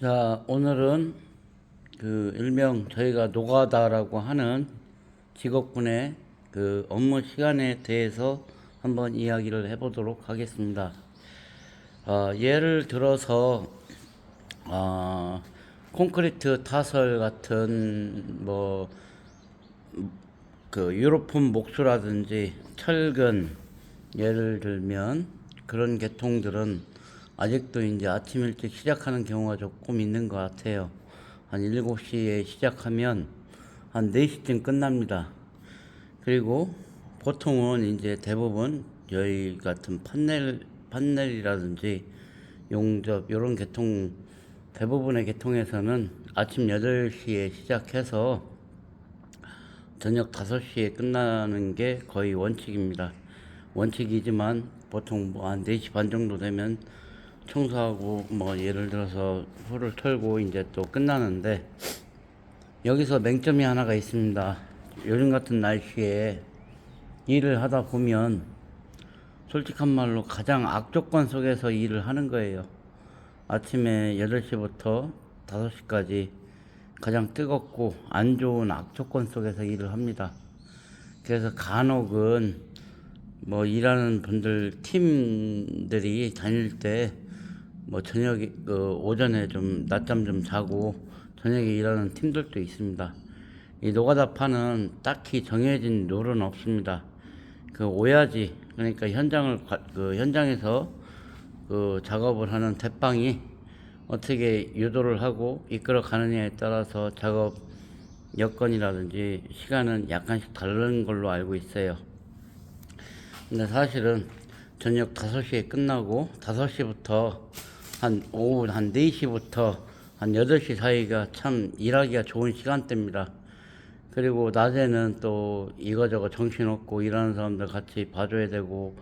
자, 오늘은 그 일명 저희가 노가다라고 하는 직업군의 그 업무 시간에 대해서 한번 이야기를 해보도록 하겠습니다. 어, 예를 들어서 어, 콘크리트 타설 같은 뭐 그 유로폼 목수라든지 철근 예를 들면 그런 계통들은 아직도 이제 아침 일찍 시작하는 경우가 조금 있는 것 같아요. 한 7시에 시작하면 한 4시쯤 끝납니다. 그리고 보통은 이제 대부분 저희 같은 판넬, 판넬이라든지 용접, 이런 계통, 대부분의 계통에서는 아침 8시에 시작해서 저녁 5시에 끝나는 게 거의 원칙입니다. 원칙이지만 보통 뭐 한 4시 반 정도 되면 청소하고 뭐 예를 들어서 홀을 털고 이제 또 끝나는데 여기서 맹점이 하나가 있습니다. 요즘 같은 날씨에 일을 하다 보면 솔직한 말로 가장 악조건 속에서 일을 하는 거예요. 아침에 8시부터 5시까지 가장 뜨겁고 안 좋은 악조건 속에서 일을 합니다. 그래서 간혹은 뭐 일하는 분들 팀들이 다닐 때 뭐 저녁에 그 오전에 좀 낮잠 좀 자고 저녁에 일하는 팀들도 있습니다. 이 노가다파는 딱히 정해진 룰은 없습니다. 그 오야지 그러니까 현장을 과- 그 현장에서 그 작업을 하는 대빵이 어떻게 유도를 하고 이끌어 가느냐에 따라서 작업 여건이라든지 시간은 약간씩 다른 걸로 알고 있어요. 근데 사실은 저녁 5시에 끝나고 5시부터 한 오후 한 4시부터 한 8시 사이가 참 일하기가 좋은 시간대입니다. 그리고 낮에는 또 이거저거 정신없고 일하는 사람들 같이 봐줘야 되고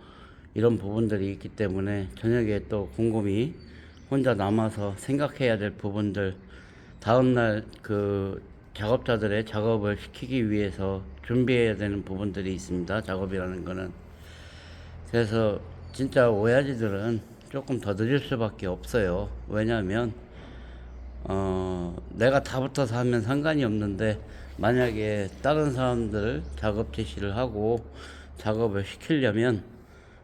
이런 부분들이 있기 때문에 저녁에 또 곰곰이 혼자 남아서 생각해야 될 부분들 다음날 그 작업자들의 작업을 시키기 위해서 준비해야 되는 부분들이 있습니다. 작업이라는 거는. 그래서 진짜 오야지들은 조금 더 늦을 수밖에 없어요. 왜냐하면 어, 내가 다 붙어서 하면 상관이 없는데 만약에 다른 사람들 작업 지시를 하고 작업을 시키려면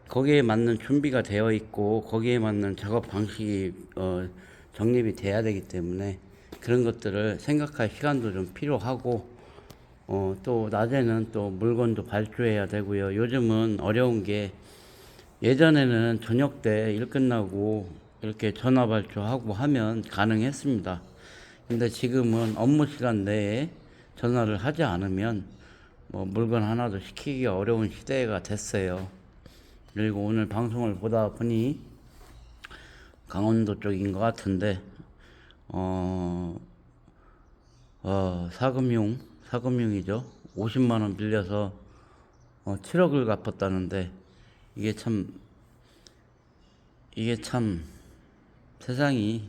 거기에 맞는 준비가 되어 있고 거기에 맞는 작업 방식이 어, 정립이 돼야 되기 때문에 그런 것들을 생각할 시간도 좀 필요하고 어, 또 낮에는 또 물건도 발주해야 되고요. 요즘은 어려운 게 예전에는 저녁 때 일 끝나고 이렇게 전화 발주하고 하면 가능했습니다. 근데 지금은 업무 시간 내에 전화를 하지 않으면 뭐 물건 하나도 시키기가 어려운 시대가 됐어요. 그리고 오늘 방송을 보다 보니 강원도 쪽인 것 같은데 어, 어 사금융 사금융이죠. 50만 원 빌려서 어, 7억을 갚았다는데 이게 참 이게 참 세상이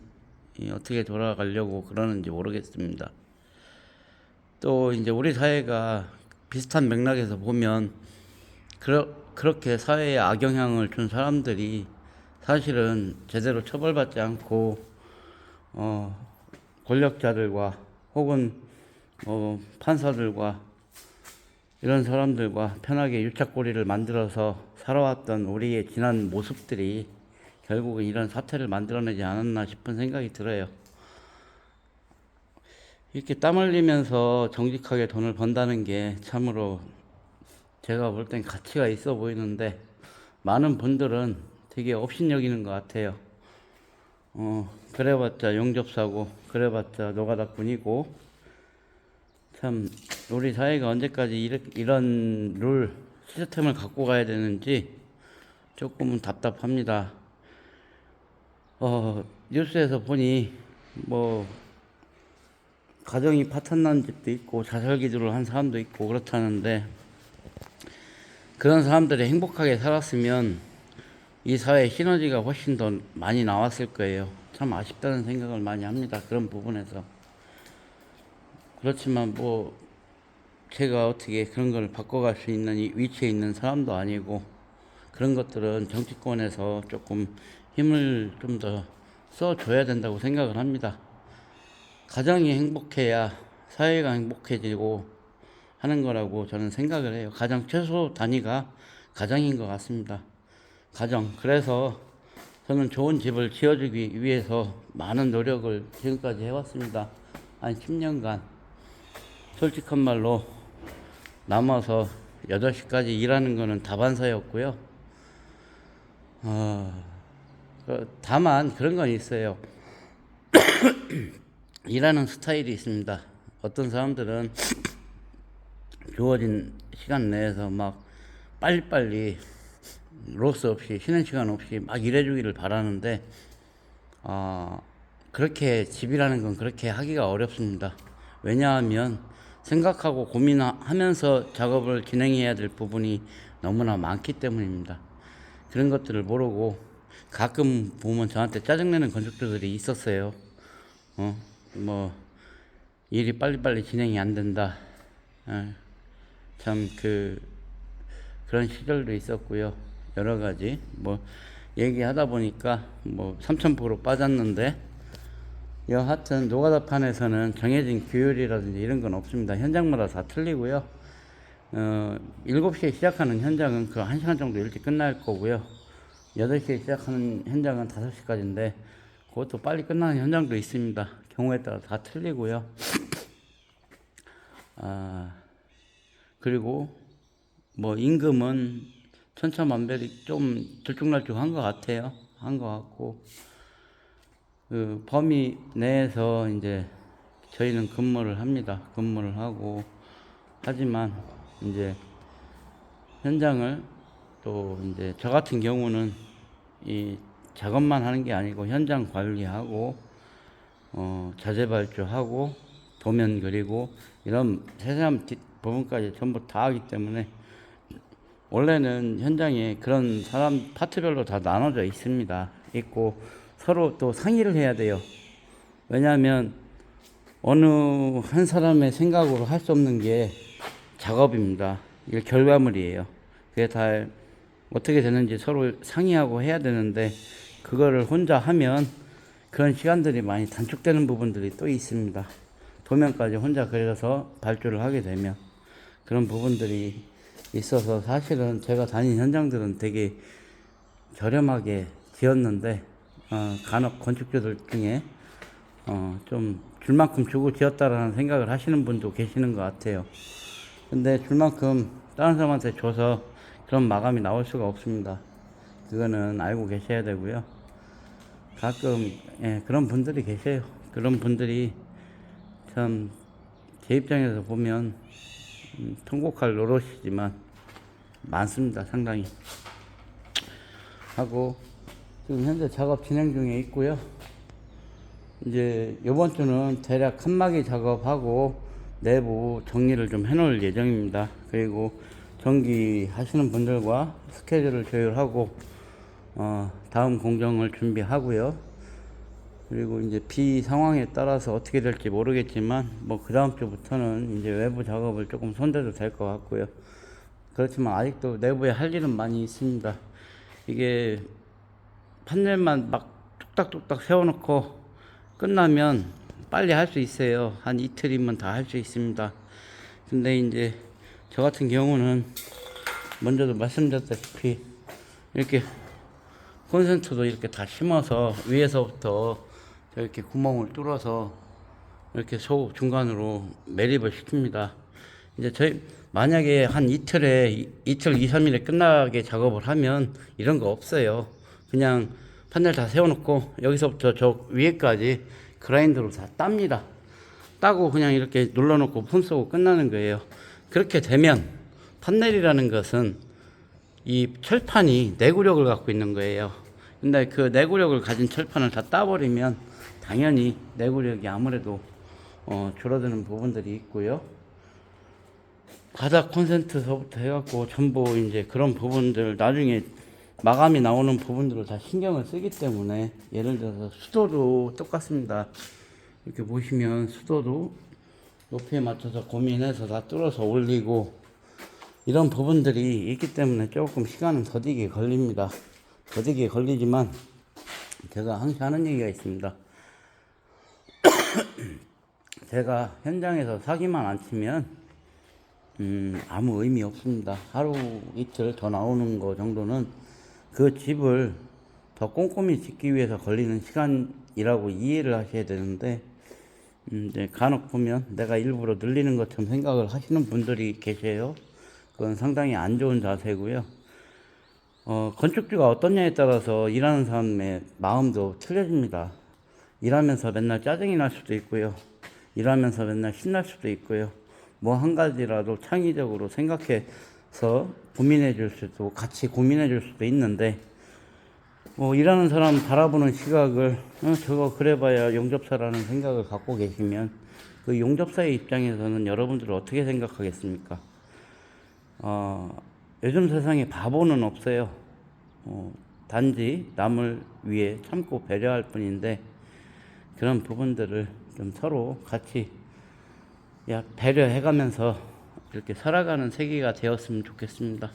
이 어떻게 돌아가려고 그러는지 모르겠습니다. 또 이제 우리 사회가 비슷한 맥락에서 보면 그러, 그렇게 사회에 악영향을 준 사람들이 사실은 제대로 처벌받지 않고 어, 권력자들과 혹은 어, 판사들과 이런 사람들과 편하게 유착고리를 만들어서 살아왔던 우리의 지난 모습들이 결국은 이런 사태를 만들어내지 않았나 싶은 생각이 들어요. 이렇게 땀 흘리면서 정직하게 돈을 번다는 게 참으로 제가 볼 땐 가치가 있어 보이는데 많은 분들은 되게 업신여기는 것 같아요. 어, 그래봤자 용접사고 그래봤자 노가다뿐이고 참 우리 사회가 언제까지 이렇- 이런 룰 시스템을 갖고 가야 되는지 조금은 답답합니다. 어, 뉴스에서 보니 뭐 가정이 파탄난 집도 있고 자살 기도를 한 사람도 있고 그렇다는데 그런 사람들이 행복하게 살았으면 이 사회 시너지가 훨씬 더 많이 나왔을 거예요. 참 아쉽다는 생각을 많이 합니다. 그런 부분에서. 그렇지만 뭐 제가 어떻게 그런 걸 바꿔갈 수 있는 이 위치에 있는 사람도 아니고 그런 것들은 정치권에서 조금 힘을 좀 더 써줘야 된다고 생각을 합니다. 가정이 행복해야 사회가 행복해지고 하는 거라고 저는 생각을 해요. 가장 최소 단위가 가정인 것 같습니다. 가정. 그래서 저는 좋은 집을 지어주기 위해서 많은 노력을 지금까지 해왔습니다. 한 10년간. 솔직한 말로 남아서 8시까지 일하는 거는 다반사였고요. 어, 그, 다만 그런 건 있어요. 일하는 스타일이 있습니다. 어떤 사람들은 주어진 시간 내에서 막 빨리빨리 로스 없이 쉬는 시간 없이 막 일해주기를 바라는데 아 그렇게 집이라는 건 그렇게 하기가 어렵습니다. 왜냐하면 생각하고 고민하면서 작업을 진행해야 될 부분이 너무나 많기 때문입니다. 그런 것들을 모르고 가끔 보면 저한테 짜증내는 건축주들이 있었어요. 어, 뭐 일이 빨리빨리 진행이 안 된다. 어, 참 그 그런 시절도 있었고요. 여러 가지 뭐 얘기하다 보니까 뭐 삼천포로 빠졌는데 여하튼 노가다판에서는 정해진 규율이라든지 이런 건 없습니다. 현장마다 다 틀리고요. 어, 7시에 시작하는 현장은 그 1시간 정도 일찍 끝날 거고요. 8시에 시작하는 현장은 5시까지인데 그것도 빨리 끝나는 현장도 있습니다. 경우에 따라 다 틀리고요. 아, 그리고 뭐 임금은 천차만별이 좀 들쭉날쭉한 것 같아요. 한 것 같고 그 범위 내에서 이제 저희는 근무를 합니다. 근무를 하고 하지만 이제 현장을 또 이제 저 같은 경우는 이 작업만 하는 게 아니고 현장 관리하고 어 자재 발주하고 도면 그리고 이런 세세한 뒷 부분까지 전부 다 하기 때문에 원래는 현장에 그런 사람 파트별로 다 나눠져 있습니다. 있고 서로 또 상의를 해야 돼요. 왜냐하면 어느 한 사람의 생각으로 할 수 없는 게 작업입니다. 이게 결과물이에요. 그게 다 어떻게 되는지 서로 상의하고 해야 되는데 그거를 혼자 하면 그런 시간들이 많이 단축되는 부분들이 또 있습니다. 도면까지 혼자 그려서 발주를 하게 되면 그런 부분들이 있어서 사실은 제가 다닌 현장들은 되게 저렴하게 지었는데 어, 간혹 건축주들 중에 어, 좀 줄만큼 주고 지었다라는 생각을 하시는 분도 계시는 것 같아요. 근데 줄만큼 다른 사람한테 줘서 그런 마감이 나올 수가 없습니다. 그거는 알고 계셔야 되고요. 가끔 예, 그런 분들이 계세요. 그런 분들이 참 제 입장에서 보면 음, 통곡할 노릇이지만 많습니다. 상당히 하고 지금 현재 작업 진행 중에 있고요. 이제 이번 주는 대략 칸막이 작업하고 내부 정리를 좀 해놓을 예정입니다. 그리고 전기 하시는 분들과 스케줄을 조율하고 어, 다음 공정을 준비하고요. 그리고 이제 비 상황에 따라서 어떻게 될지 모르겠지만 뭐 그 다음 주부터는 이제 외부 작업을 조금 손대도 될 것 같고요. 그렇지만 아직도 내부에 할 일은 많이 있습니다. 이게 판넬만 막 뚝딱뚝딱 세워놓고 끝나면 빨리 할 수 있어요. 한 이틀이면 다 할 수 있습니다. 근데 이제 저 같은 경우는 먼저도 말씀드렸다시피 이렇게 콘센트도 이렇게 다 심어서 위에서부터 이렇게 구멍을 뚫어서 이렇게 소 중간으로 매립을 시킵니다. 이제 저희 만약에 한 이틀에 이- 이틀 2, 3일에 끝나게 작업을 하면 이런 거 없어요. 그냥 판넬 다 세워놓고 여기서부터 저 위에까지 그라인더로 다 땁니다. 따고 그냥 이렇게 눌러놓고 폰 쏘고 끝나는 거예요. 그렇게 되면 판넬이라는 것은 이 철판이 내구력을 갖고 있는 거예요. 근데 그 내구력을 가진 철판을 다 따버리면 당연히 내구력이 아무래도 어, 줄어드는 부분들이 있고요. 바닥 콘센트서부터 해갖고 전부 이제 그런 부분들 나중에 마감이 나오는 부분들을 다 신경을 쓰기 때문에 예를 들어서 수도도 똑같습니다. 이렇게 보시면 수도도 높이에 맞춰서 고민해서 다 뚫어서 올리고 이런 부분들이 있기 때문에 조금 시간은 더디게 걸립니다. 더디게 걸리지만 제가 항상 하는 얘기가 있습니다. 제가 현장에서 사기만 안 치면 음, 아무 의미 없습니다. 하루 이틀 더 나오는 거 정도는 그 집을 더 꼼꼼히 짓기 위해서 걸리는 시간이라고 이해를 하셔야 되는데 음, 이제 간혹 보면 내가 일부러 늘리는 것처럼 생각을 하시는 분들이 계세요. 그건 상당히 안 좋은 자세고요. 어, 건축주가 어떠냐에 따라서 일하는 사람의 마음도 틀려집니다. 일하면서 맨날 짜증이 날 수도 있고요. 일하면서 맨날 신날 수도 있고요. 뭐 한 가지라도 창의적으로 생각해 서 고민해 줄 수도 같이 고민해 줄 수도 있는데 뭐 일하는 사람 바라보는 시각을 어, 저거 그래봐야 용접사라는 생각을 갖고 계시면 그 용접사의 입장에서는 여러분들은 어떻게 생각하겠습니까? 어, 요즘 세상에 바보는 없어요. 어, 단지 남을 위해 참고 배려할 뿐인데 그런 부분들을 좀 서로 같이 야 배려해가면서 이렇게 살아가는 세계가 되었으면 좋겠습니다.